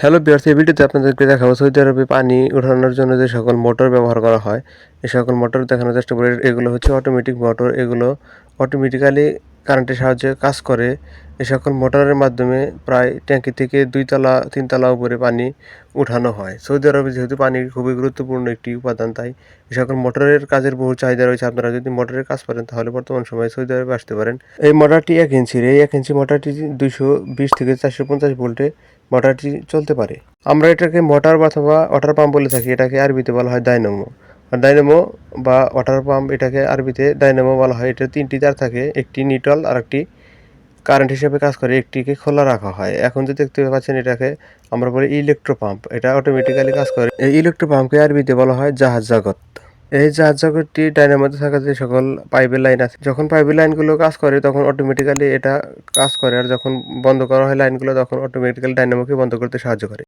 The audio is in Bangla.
হ্যালো বিয়ার্স এই ভিডিওতে আপনাদেরকে দেখাবো সৌদি আরবে পানি উঠানোর জন্য যে সকল মোটর ব্যবহার করা হয়। এই সকল মোটর দেখানোর চেষ্টা করি। এগুলো হচ্ছে অটোমেটিক মোটর এগুলো অটোমেটিক্যালি কারেন্টের সাহায্যে কাজ করে। এই সকল মোটরের মাধ্যমে প্রায় ট্যাঙ্কি থেকে দুইতলা, তিনতলা উপরে পানি উঠানো হয়। সৌদি আরবে যেহেতু পানি খুবই গুরুত্বপূর্ণ একটি উপাদান, তাই এই সকল মোটরের কাজের বহু চাহিদা রয়েছে। আপনারা যদি মোটরের কাজ করেন, তাহলে বর্তমান সময়ে সৌদি আরবে আসতে পারেন। এই মোটরটি এক ইঞ্চির এই এক ইঞ্চি মোটরটি দুইশো বিশ থেকে চারশো পঞ্চাশ ভোল্টে মোটরটি চলতে পারে। আমরা এটাকে মোটর অথবা ওয়াটার পাম্প বলে থাকি, এটাকে আরবিতে বলা হয় ডাইনামো। ডাইনামো বা ওয়াটার পাম্প এটাকে আরবিতে ডাইনামো বলা হয়। এটা তিনটি তার থাকে, একটি নিটল আর একটি কারেন্ট হিসেবে কাজ করে, একটিকে খোলা রাখা হয়। এখন যে দেখতে পাচ্ছেন এটাকে আমরা বলি ইলেকট্রো পাম্প, এটা অটোমেটিক্যালি কাজ করে। এই ইলেকট্রো পাম্পকে আরবিতে বলা হয় জাহাজ জগৎ এই জাহাজ জগৎটি ডাইনের মধ্যে থাকা যে সকল পাইপের লাইন আছে, যখন পাইপের লাইনগুলো কাজ করে, তখন অটোমেটিক্যালি এটা কাজ করে। আর যখন বন্ধ করা হয় লাইনগুলো, তখন অটোমেটিক্যালি ডাইনামোকে বন্ধ করতে সাহায্য করে।